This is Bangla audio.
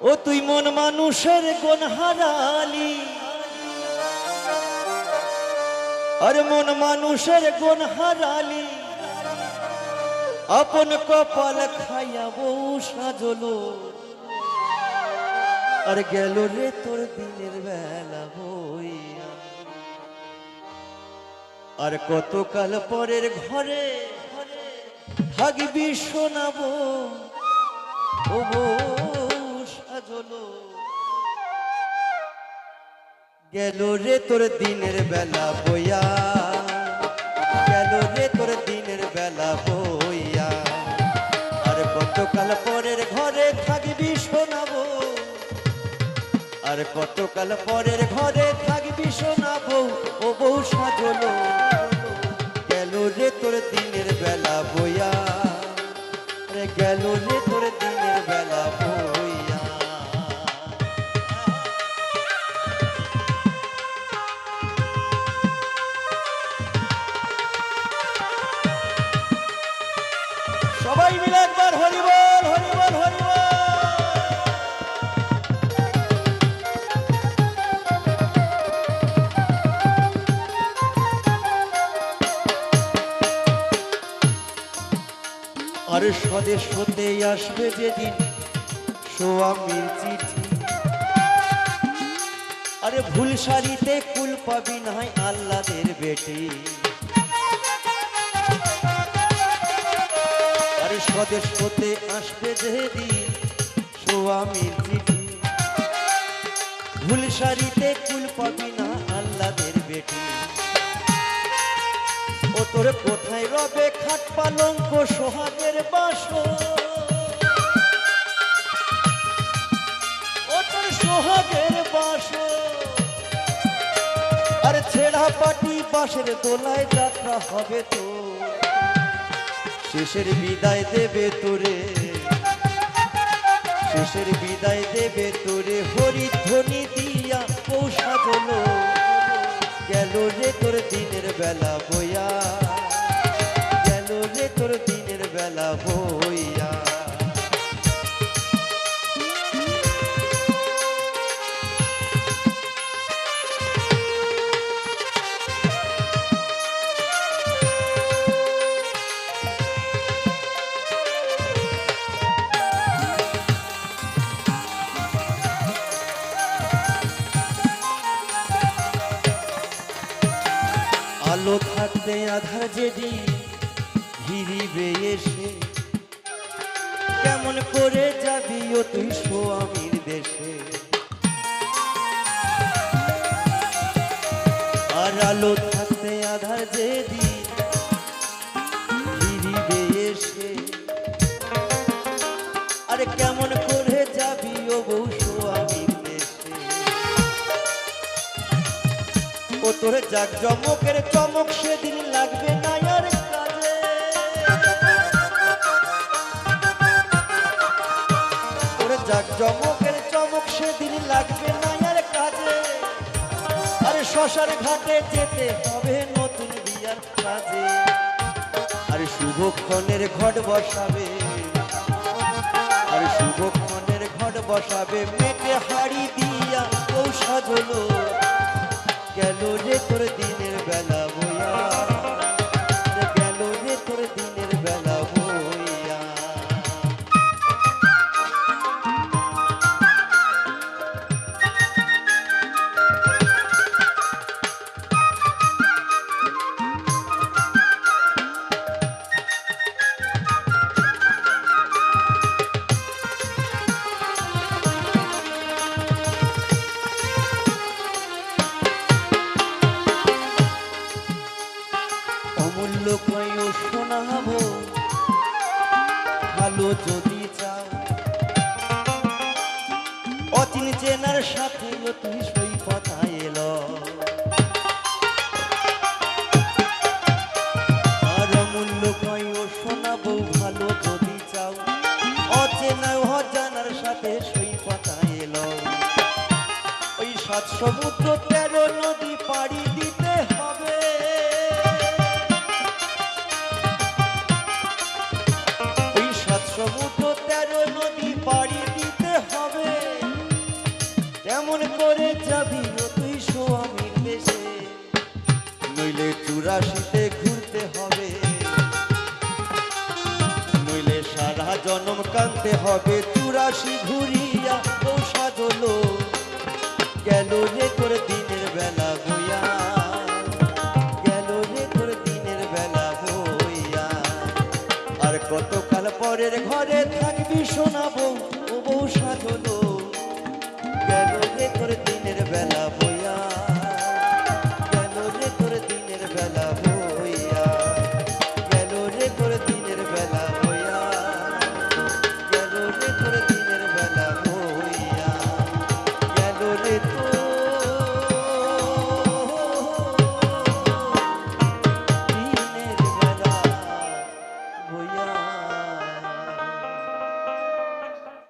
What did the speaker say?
ও তুই মন মানুষের কোন হারালি আর মন মানুষের কোন হারালি আপন কপাল খাইয়া বউ সাজলো। আর গেল রে তোর দিনের বেলা বইয়া। আর কতকাল পরের ঘরে থাকবি শোনাবো। ও বউ। সাজলো গেল রে তোর দিনের বেলা বইয়া। গেল রে তোর দিনের বেলা বইয়া। আর কতকাল পরের ঘরে থাকবি শোনাবো। আর কতকাল পরের ঘরে থাকবি শোনাবো। ও বউ সাজলো। গেল রে তোর দিনের বেলা বইয়া। রে গেল রে সবাই মিলে একবার হরিবল হরিবল হরিবল আর স্বদেশ হতে আসবে যেদিন সোয়ামীর চিঠি। আরে ভুল সারিতে কুল পাবি নাই আল্লাদের বেটি। স্বদেশ হতে আসবে ভুল সারিতে কুল পাবি না আল্লাদের বেটি। ও তোর কোথায় রবে খাট পালঙ্ক সোহাগের বাস? ও তোর সোহাগের বাস। আর ছেঁড়া পাটি বাসের দোলায় যাত্রা হবে তো শেষের বিদায় দেবে তোরে। শেষের বিদায় দেবে তোরে। হরিধ্বনি দিয়া পৌষা জলো। গেল রে তোর দিনের বেলা বইয়া। গেল রে তোর দিনের বেলা বইয়া। আলো থাকতে আধার যেদি ঘিরিবে এসে। কেমন করে যাবি ও তুই সোয়ামীর দেশে। আর আলো থাকতে আধার যেদি ঘিরিবে এসে। আরে কেমন তোর জাক জমকের চমক সেদিন লাগবে না আর কাজে। তোর জাক জমকের চমক সেদিন লাগবে না কাজে। আরে শশার ঘাটে যেতে হবে নতুন বিয়ার কাজে আরে শুভক্ষণের ঘট বসাবে। আর শুভক্ষণের ঘট বসাবে মেটে হাড়ি দিয়া ঔষধ হলো। গেল রে তোর দিনের অমূল্য কয় শোনাবো। ভালো যদি চাও। অচিন চেনার সাথে তুই সই কথা এলো। আর অমূল্য কয় শোনাবো, ভালো যদি চাও। অচেনা অজানার সাথে সই কথা এলো। ওই সাত সমুদ্র তেরো নদী যেতে হবে চুরাশি ঘুরিয়া ও সাজল গেল রে করে দিনের বেলা বইয়া গেল রে করে দিনের বেলা বইয়া আর কতকাল পরের ঘরে থাকবি শোনাবো ও বউ সাজল গেল রে করে দিনের বেলা বইয়া